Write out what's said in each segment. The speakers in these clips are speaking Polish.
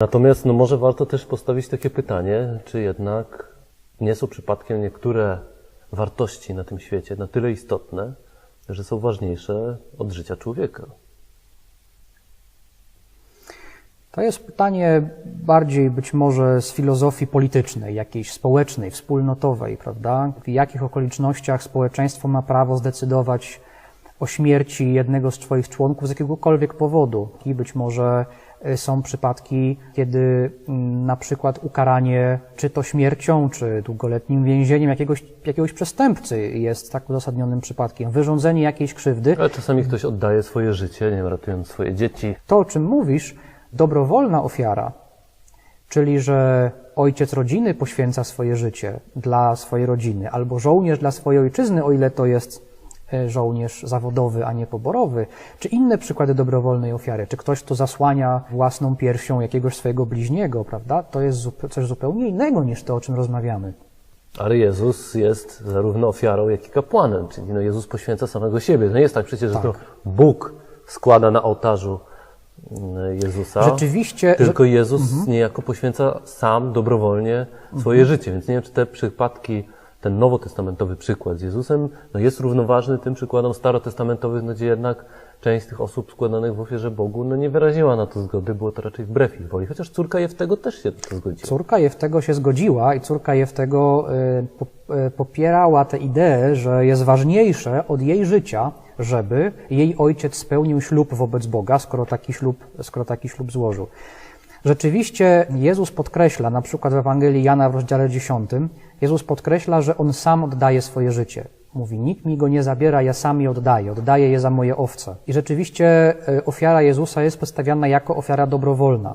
Natomiast no, może warto też postawić takie pytanie, czy jednak nie są przypadkiem niektóre wartości na tym świecie na tyle istotne, że są ważniejsze od życia człowieka. To jest pytanie bardziej być może z filozofii politycznej, jakiejś społecznej, wspólnotowej, prawda? W jakich okolicznościach społeczeństwo ma prawo zdecydować o śmierci jednego z swoich członków z jakiegokolwiek powodu. I być może y, są przypadki, kiedy mm, na przykład ukaranie czy to śmiercią, czy długoletnim więzieniem jakiegoś, jakiegoś przestępcy jest tak uzasadnionym przypadkiem. Wyrządzenie jakiejś krzywdy Ale czasami ktoś oddaje swoje życie, nie wiem, ratując swoje dzieci. to, o czym mówisz, dobrowolna ofiara, czyli że ojciec rodziny poświęca swoje życie dla swojej rodziny, albo żołnierz dla swojej ojczyzny, o ile to jest żołnierz zawodowy, a nie poborowy, czy inne przykłady dobrowolnej ofiary, czy ktoś, kto zasłania własną piersią jakiegoś swojego bliźniego, prawda? To jest coś zupełnie innego niż to, o czym rozmawiamy. Ale Jezus jest zarówno ofiarą, jak i kapłanem, czyli no Jezus poświęca samego siebie. Nie jest tak przecież, że to Bóg składa na ołtarzu mm, Jezusa. Rzeczywiście, Tylko Jezus niejako poświęca sam dobrowolnie swoje życie. Więc nie wiem, czy te przypadki, ten nowotestamentowy przykład z Jezusem, no jest równoważny tym przykładom starotestamentowych, no gdzie jednak część tych osób składanych w ofierze Bogu no nie wyraziła na to zgody, było to raczej wbrew ich woli. Chociaż córka Jeftego też się to zgodziła. Córka Jeftego się zgodziła i córka Jeftego po- y, popierała tę ideę, że jest ważniejsze od jej życia, żeby jej ojciec spełnił ślub wobec Boga, skoro taki ślub, skoro taki ślub złożył. Rzeczywiście Jezus podkreśla, na przykład w Ewangelii Jana w rozdziale 10, Jezus podkreśla, że On sam oddaje swoje życie. Mówi, nikt mi go nie zabiera, ja sam je oddaję, oddaję je za moje owce. I rzeczywiście y, ofiara Jezusa jest przedstawiana jako ofiara dobrowolna.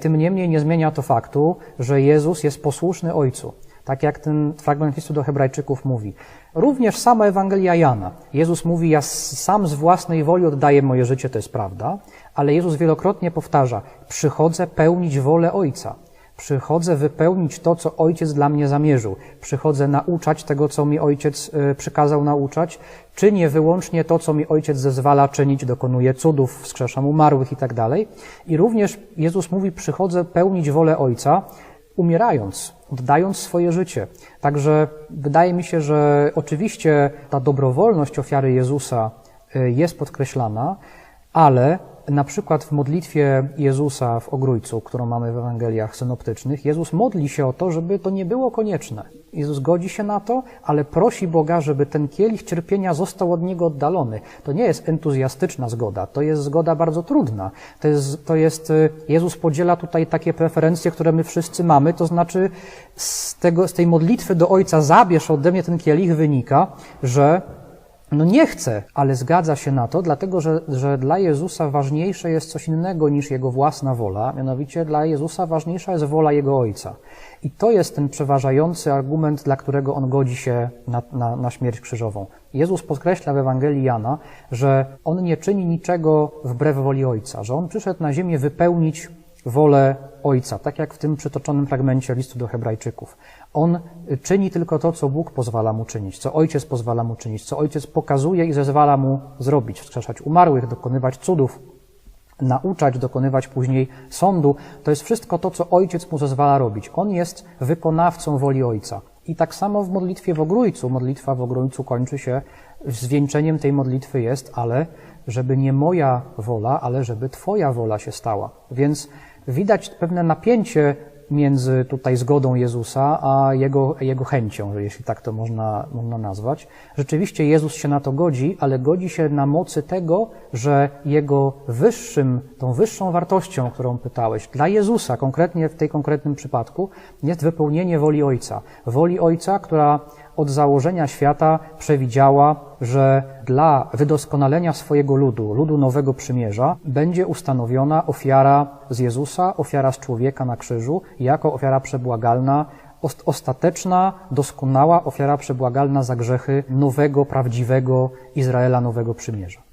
Tym niemniej nie zmienia to faktu, że Jezus jest posłuszny Ojcu. Tak jak ten fragment listu do Hebrajczyków mówi. Również sama Ewangelia Jana. Jezus mówi, ja sam z własnej woli oddaję moje życie, to jest prawda, ale Jezus wielokrotnie powtarza, przychodzę pełnić wolę Ojca. Przychodzę wypełnić to, co Ojciec dla mnie zamierzył. Przychodzę nauczać tego, co mi Ojciec y, przykazał nauczać. Czynię wyłącznie to, co mi Ojciec zezwala czynić. Dokonuję cudów, wskrzeszam umarłych i tak dalej. I również Jezus mówi, przychodzę pełnić wolę Ojca, umierając, oddając swoje życie. Także wydaje mi się, że oczywiście ta dobrowolność ofiary Jezusa y, jest podkreślana, ale na przykład w modlitwie Jezusa w Ogrójcu, którą mamy w Ewangeliach synoptycznych, Jezus modli się o to, żeby to nie było konieczne. Jezus godzi się na to, ale prosi Boga, żeby ten kielich cierpienia został od Niego oddalony. To nie jest entuzjastyczna zgoda, to jest zgoda bardzo trudna. To jest, to jest y, Jezus podziela tutaj takie preferencje, które my wszyscy mamy, to znaczy z, tego, z tej modlitwy do Ojca zabierz ode mnie ten kielich wynika, że no nie chce, ale zgadza się na to, dlatego że, że dla Jezusa ważniejsze jest coś innego niż Jego własna wola, mianowicie dla Jezusa ważniejsza jest wola Jego Ojca. I to jest ten przeważający argument, dla którego On godzi się na, na, na śmierć krzyżową. Jezus podkreśla w Ewangelii Jana, że On nie czyni niczego wbrew woli Ojca, że On przyszedł na ziemię wypełnić wolę Ojca, tak jak w tym przytoczonym fragmencie listu do Hebrajczyków. On czyni tylko to, co Bóg pozwala mu czynić, co Ojciec pozwala mu czynić, co Ojciec pokazuje i zezwala mu zrobić, wskrzeszać umarłych, dokonywać cudów, nauczać, dokonywać później sądu. To jest wszystko to, co Ojciec mu zezwala robić. On jest wykonawcą woli Ojca. I tak samo w modlitwie w Ogrójcu. Modlitwa w Ogrójcu kończy się, zwieńczeniem tej modlitwy jest, ale żeby nie moja wola, ale żeby Twoja wola się stała. Więc widać pewne napięcie między tutaj zgodą Jezusa a jego, jego chęcią, jeśli tak to można, można nazwać. Rzeczywiście Jezus się na to godzi, ale godzi się na mocy tego, że jego wyższym, tą wyższą wartością, którą pytałeś, dla Jezusa, konkretnie w tej konkretnym przypadku, jest wypełnienie woli Ojca. Woli Ojca, która od założenia świata przewidziała, że dla wydoskonalenia swojego ludu, ludu Nowego Przymierza, będzie ustanowiona ofiara z Jezusa, ofiara z człowieka na krzyżu, jako ofiara przebłagalna, ost- ostateczna, doskonała ofiara przebłagalna za grzechy nowego, prawdziwego Izraela Nowego Przymierza.